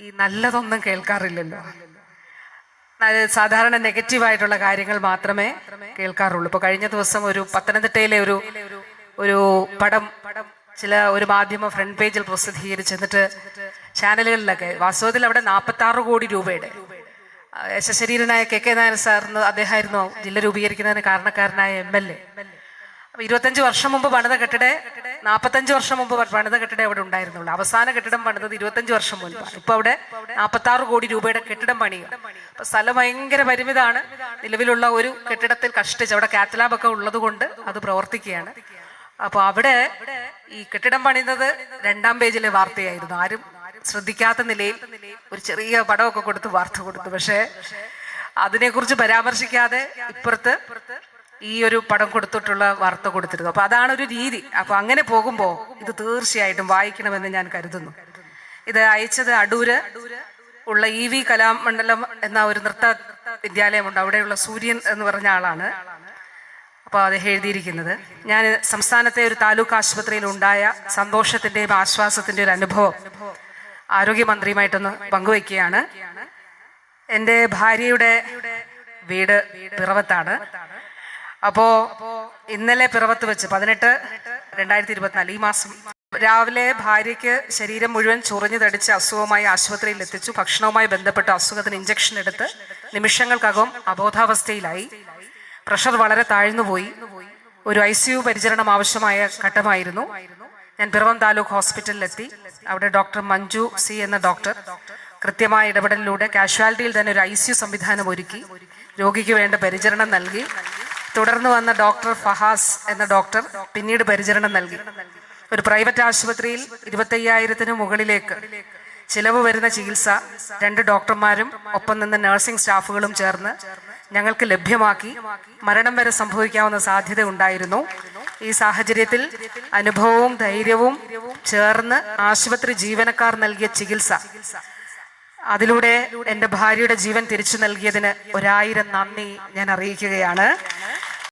ഈ നല്ലതൊന്നും കേൾക്കാറില്ലല്ലോ. സാധാരണ നെഗറ്റീവായിട്ടുള്ള കാര്യങ്ങൾ മാത്രമേ കേൾക്കാറുള്ളൂ. ഇപ്പൊ കഴിഞ്ഞ ദിവസം ഒരു പത്തനംതിട്ടയിലെ ഒരു ഒരു പടം പടം ചില ഒരു മാധ്യമ ഫ്രണ്ട് പേജിൽ പ്രസിദ്ധീകരിച്ച് എന്നിട്ട് ചാനലുകളിലൊക്കെ വാസ്തവത്തിൽ അവിടെ നാൽപ്പത്തി ആറ് കോടി രൂപയുടെ. യശശരീരനായ കെ കെ നായർ സാറിന് അദ്ദേഹമായിരുന്നു ജില്ല രൂപീകരിക്കുന്നതിന് കാരണക്കാരനായ എം എൽ എ. ഇരുപത്തഞ്ച് വർഷം മുമ്പ് പണിത കെട്ടിട നാൽപ്പത്തഞ്ച് വർഷം മുമ്പ് പണിത കെട്ടിടം അവിടെ ഉണ്ടായിരുന്നുള്ളൂ. അവസാന കെട്ടിടം പണിതത് ഇരുപത്തഞ്ച് വർഷം മുൻപ് ഇപ്പൊ അവിടെ നാൽപ്പത്തി ആറ് കോടി രൂപയുടെ കെട്ടിടം പണിയുക അപ്പൊ സ്ഥലം ഭയങ്കര പരിമിതാണ് നിലവിലുള്ള ഒരു കെട്ടിടത്തിൽ കഷ്ടിച്ച് അവിടെ കാറ്റലാബ് ഒക്കെ ഉള്ളത് കൊണ്ട് അത് പ്രവർത്തിക്കുകയാണ്. അപ്പൊ അവിടെ ഈ കെട്ടിടം പണിയുന്നത് രണ്ടാം പേജിലെ വാർത്തയായിരുന്നു. ആരും ശ്രദ്ധിക്കാത്ത നിലയിൽ ഒരു ചെറിയ പടമൊക്കെ കൊടുത്ത് വാർത്ത കൊടുത്തു. പക്ഷേ അതിനെക്കുറിച്ച് പരാമർശിക്കാതെ ഇപ്പുറത്ത് ഈ ഒരു പടം കൊടുത്തിട്ടുള്ള വാർത്ത കൊടുത്തിരുന്നു. അപ്പൊ അതാണ് ഒരു രീതി. അപ്പൊ അങ്ങനെ പോകുമ്പോൾ ഇത് തീർച്ചയായിട്ടും വായിക്കണമെന്ന് ഞാൻ കരുതുന്നു. ഇത് അയച്ചത് അടൂര് ഉള്ള ഇ വി കലാമണ്ഡലം എന്ന ഒരു നൃത്ത വിദ്യാലയമുണ്ട്. അവിടെയുള്ള സൂര്യൻ എന്ന് പറഞ്ഞ ആളാണ്. അപ്പോൾ അത് എഴുതിയിരിക്കുന്നത്. ഞാൻ സംസ്ഥാനത്തെ ഒരു താലൂക്ക് ആശുപത്രിയിൽ ഉണ്ടായ സന്തോഷത്തിന്റെയും ആശ്വാസത്തിന്റെ ഒരു അനുഭവം ആരോഗ്യമന്ത്രിയുമായിട്ടൊന്ന് പങ്കുവയ്ക്കുകയാണ്. എന്റെ ഭാര്യയുടെ വീട് പിറവത്താണ്. അപ്പോ ഇന്നലെ പിറവത്ത് വെച്ച് പതിനെട്ട് രണ്ടായിരത്തി ഇരുപത്തിനാല് ഈ മാസം രാവിലെ ഭാര്യയ്ക്ക് ശരീരം മുഴുവൻ ചൊറിഞ്ഞു തടിച്ച് അസുഖവുമായി ആശുപത്രിയിൽ എത്തിച്ചു. ഭക്ഷണവുമായി ബന്ധപ്പെട്ട അസുഖത്തിന് ഇഞ്ചക്ഷൻ എടുത്ത് നിമിഷങ്ങൾക്കകം അബോധാവസ്ഥയിലായി. പ്രഷർ വളരെ താഴ്ന്നുപോയി. ഒരു ഐ സി യു പരിചരണം ആവശ്യമായ ഘട്ടമായിരുന്നു. ഞാൻ പിറവം താലൂക്ക് ഹോസ്പിറ്റലിലെത്തി. അവിടെ ഡോക്ടർ മഞ്ജു സി എന്ന ഡോക്ടർ കൃത്യമായ ഇടപെടലിലൂടെ കാഷ്വാലിറ്റിയിൽ തന്നെ ഒരു ഐ സി യു സംവിധാനം ഒരുക്കി. രോഗിക്ക് വേണ്ട പരിചരണം നൽകി. തുടർന്ന് വന്ന ഡോക്ടർ ഫഹാസ് എന്ന ഡോക്ടർ പിന്നീട് പരിചരണം നൽകി. ഒരു പ്രൈവറ്റ് ആശുപത്രിയിൽ ഇരുപത്തയ്യായിരത്തിന് മുകളിലേക്ക് ചിലവ് വരുന്ന ചികിത്സ രണ്ട് ഡോക്ടർമാരും ഒപ്പം നിന്ന് നഴ്സിംഗ് സ്റ്റാഫുകളും ചേർന്ന് ഞങ്ങൾക്ക് ലഭ്യമാക്കി മരണം വരെ സംഭവിക്കാവുന്ന സാധ്യത ഉണ്ടായിരുന്നു. ഈ സാഹചര്യത്തിൽ അനുഭവവും ധൈര്യവും ചേർന്ന് ആശുപത്രി ജീവനക്കാർ നൽകിയ ചികിത്സ അതിലൂടെ എന്റെ ഭാര്യയുടെ ജീവൻ തിരിച്ചു നൽകിയതിന് ഒരായിരം നന്ദി ഞാൻ അറിയിക്കുകയാണ്.